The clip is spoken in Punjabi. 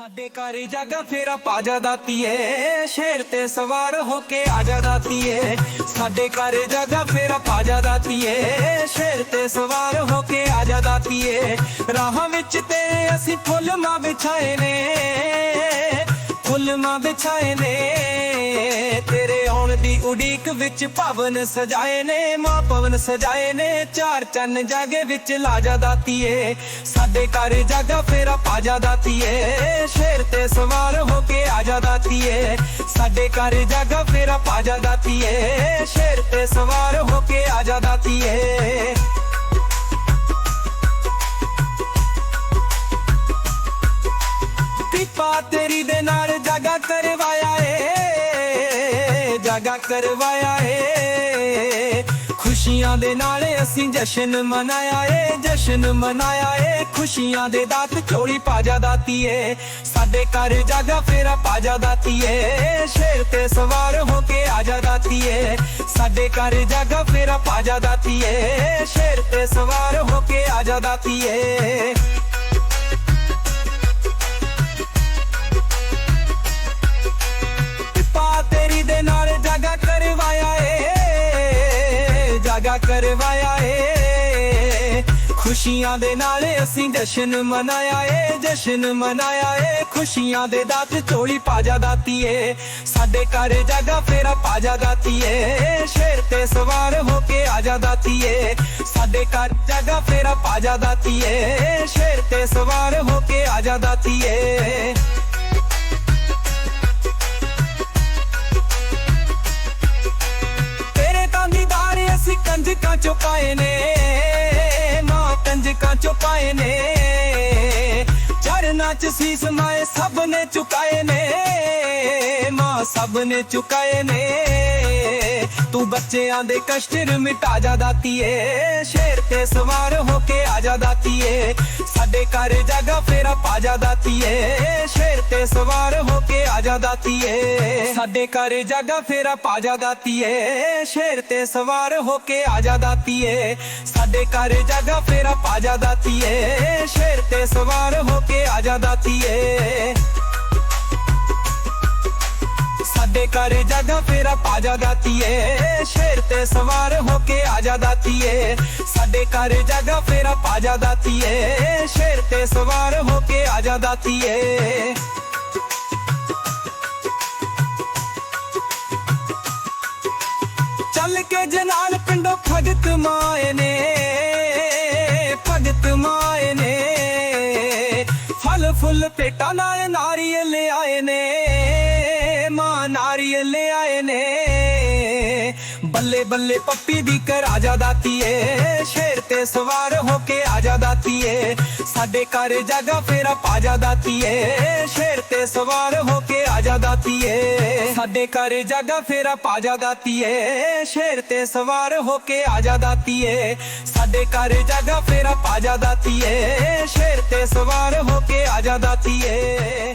ਸਾਡੇ ਘਰ ਜਾਗਾ ਫੇਰਾ ਪਾਜਾ ਦਾਤੀਏ ਸ਼ੇਰ ਤੇ ਸਵਾਰ ਹੋ ਕੇ ਆਜਾ ਦਾਤੀਏ ਸਾਡੇ ਘਰ ਜਾਗਾ ਫੇਰਾ ਪਾਜਾ ਦਾਤੀਏ ਸ਼ੇਰ ਤੇ ਸਵਾਰ ਹੋ ਕੇ ਆਜਾ ਦਾਤੀਏ ਰਾਹਾਂ ਵਿੱਚ ਤੇ ਅਸੀਂ ਫੁੱਲ ਮਾ ਵਿਛਾਏ ਨੇ। ਫੁੱਲ ਮਾ ਵਿਛਾਏ ਨੇ। ਉਡੀਕ ਵਿੱਚ ਭਵਨ ਸਜਾਏ ਨੇ, ਮਾਂ ਪਵਨ ਸਜਾਏ ਨੇ। ਚਾਰ ਚੰਨ ਜਾਗੇ ਵਿੱਚ ਲਾਜਾ ਦਾਤੀਏ। ਸਾਡੇ ਘਰ ਜਾਗਾ ਫੇਰਾ ਪਾਜਾ ਦਾਤੀਏ। ਸ਼ੇਰ ਤੇ ਸਵਾਰ ਹੋ ਕੇ ਆਜਾ ਦਾਤੀਏ। ਸਾਡੇ ਘਰ ਜਾਗਾ ਫੇਰਾ ਪਾਜਾ ਦਾਤੀਏ। ਸ਼ੇਰ ਤੇ ਸਵਾਰ ਹੋ ਕੇ ਆਜਾ ਦਾਤੀਏ। ਕਿਰਪਾ ਤੇਰੀ ਦੇ ਨਾਲ ਜਾਗਾ ਕਰਵਾਇਆ ਏ। ਜਾਗਾ ਕਰਵਾਇਆ ਏ। ਖੁਸ਼ੀਆਂ ਦੇ ਨਾਲ ਅਸੀਂ ਜਸ਼ਨ ਮਨਾਇਆ ਏ, ਜਸ਼ਨ ਮਨਾਇਆ ਏ। ਖੁਸ਼ੀਆਂ ਦੇ ਦਾਤ ਚੋਲੀ ਪਾਜਾ ਦਾਤੀ ਏ। ਸਾਡੇ ਘਰ ਜਾਗਾ ਫੇਰਾ ਪਾਜਾ ਦਾਤੀ ਏ। ਸ਼ੇਰ ਤੇ ਸਵਾਰ ਹੋ ਕੇ ਆਜਾ ਦਾਤੀ ਏ। ਸਾਡੇ ਘਰ ਜਾਗਾ ਫੇਰਾ ਪਾਜਾ ਦਾਤੀ ਏ। ਸ਼ੇਰ ਤੇ ਸਵਾਰ ਹੋ ਕੇ ਆਜਾ ਦਾਤੀ ਏ। ਕਰਵਾਇਆ ਏ। ਖੁਸ਼ੀਆਂ ਦੇ ਨਾਲ ਅਸੀਂ ਜਸ਼ਨ ਮਨਾਇਆ ਏ, ਜਸ਼ਨ ਮਨਾਇਆ ਏ। ਖੁਸ਼ੀਆਂ ਦੇ ਦਾਤ ਚੋਲੀ ਪਾਜਾ ਦਾਤੀ ਏ। ਸਾਡੇ ਘਰ ਜਾਗਾ ਫੇਰਾ ਪਾਜਾ ਦਾਤੀ ਏ। ਸ਼ੇਰ ਤੇ ਸਵਾਰ ਹੋ ਕੇ ਆਜਾ ਦਾਤੀ ਏ। ਸਾਡੇ ਘਰ ਜਾਗਾ ਫੇਰਾ ਪਾਜਾ ਦਾਤੀ ਏ। ਸ਼ੇਰ ਤੇ ਸਵਾਰ ਹੋ ਕੇ ਆਜਾ ਦਾਤੀ ਏ। ਕੰਜਕਾਂ ਚੋਂ ਪਾਏ ਨੇ ਮਾਂ ਕੰਜਕਾਂ ਚੋਂ ਪਾਏ ਨੇ। ਚਰਨਾਂ ਚ ਸੀਸ ਮਾਏ ਸਭ ਨੇ ਚੁਕਾਏ ਨੇ, ਮਾਂ ਸਭ ਨੇ ਚੁਕਾਏ ਨੇ। ਤੂੰ ਬੱਚਿਆਂ ਦੇ ਕਸ਼ਟ ਮਿਟਾ ਜਾ ਦਾਤੀਏ, ਸ਼ੇਰ ਤੇ ਸਵਾਰ ਹੋ ਕੇ ਆ ਜਾ ਦਾਤੀਏ। ਸਾਡੇ ਘਰ ਜਾਗਾ ਫੇਰਾ ਪਾ ਜਾ ਦਾਤੀਏ ਸ਼ੇਰ ਤੇ ਸਵਾਰ ਹੋ ਕੇ ਆ ਜਾ ਦਾਤੀਏ ਸਾਡੇ ਘਰ ਜਾਗਾ ਫੇਰਾ ਪਾ ਜਾ ਦਾਤੀਏ ਸ਼ੇਰ ਤੇ ਸਵਾਰ ਹੋ ਕੇ ਆ ਜਾ ਦਾਤੀਏ ਸਾਡੇ ਘਰ ਜਾਗਾ ਫੇਰਾ ਪਾ ਜਾ ਦਾਤੀਏ ਸ਼ੇਰ ਤੇ ਸਵਾਰ ਹੋ ਕੇ ਆ ਜਾ ਦਾਤੀਏ ਸਾਡੇ ਘਰ ਜਾਗਾ, ਫੇਰਾ ਪਾਜਾ ਦਾਤੀਏ ਸ਼ੇਰ ਤੇ ਸਵਾਰ ਹੋ ਕੇ ਆਜਾ ਦਾਤੀਏ ਸਾਡੇ ਘਰ ਜਾਗਾ, ਫੇਰਾ ਪਾਜਾ ਦਾਤੀਏ ਸ਼ੇਰ ਤੇ ਸਵਾਰ ਹੋ ਕੇ ਆਜਾ ਦਾਤੀਏ ਚੱਲ ਕੇ ਜਨਾਲ ਪਿੰਡੋਂ ਭਗਤ ਮਾਏ ਨੇ, ਭਗਤ ਮਾਏ ਨੇ। ਫਲ ਫੁੱਲ ਪੇਟਾ ਨਾਲ ਨਾਰੀਅਲ ਲਿਆਏ ਨੇ। ਮਾਂ ਨਾਰੀਅਲ ਆਏ ਨੇ। ਬੱਲੇ ਬੱਲੇ ਪੱਪੀ ਦੀ ਕਰ ਆਜਾ ਦਾਤੀਏ। ਸ਼ੇਰ ਤੇ ਸਵਾਰ ਹੋ ਕੇ ਆਜਾ ਦਾਤੀਏ। ਸਾਡੇ ਘਰ ਜਾਗਾ ਫੇਰਾ ਪਾਜਾ ਦਾਤੀਏ। ਸ਼ੇਰ ਤੇ ਸਵਾਰ ਹੋ ਕੇ ਆਜਾ ਦਾਤੀਏ। ਸਾਡੇ ਘਰ ਜਾਗਾ ਫੇਰਾ ਪਾਜਾ ਦਾਤੀਏ। ਸ਼ੇਰ ਤੇ ਸਵਾਰ ਹੋ ਕੇ ਆਜਾ ਦਾਤੀਏ। ਸਾਡੇ ਘਰ ਜਾਗਾ ਫੇਰਾ ਪਾਜਾ ਦਾਤੀਏ। ਸ਼ੇਰ ਤੇ ਸਵਾਰ ਹੋ ਕੇ ਆਜਾ ਦਾਤੀਏ।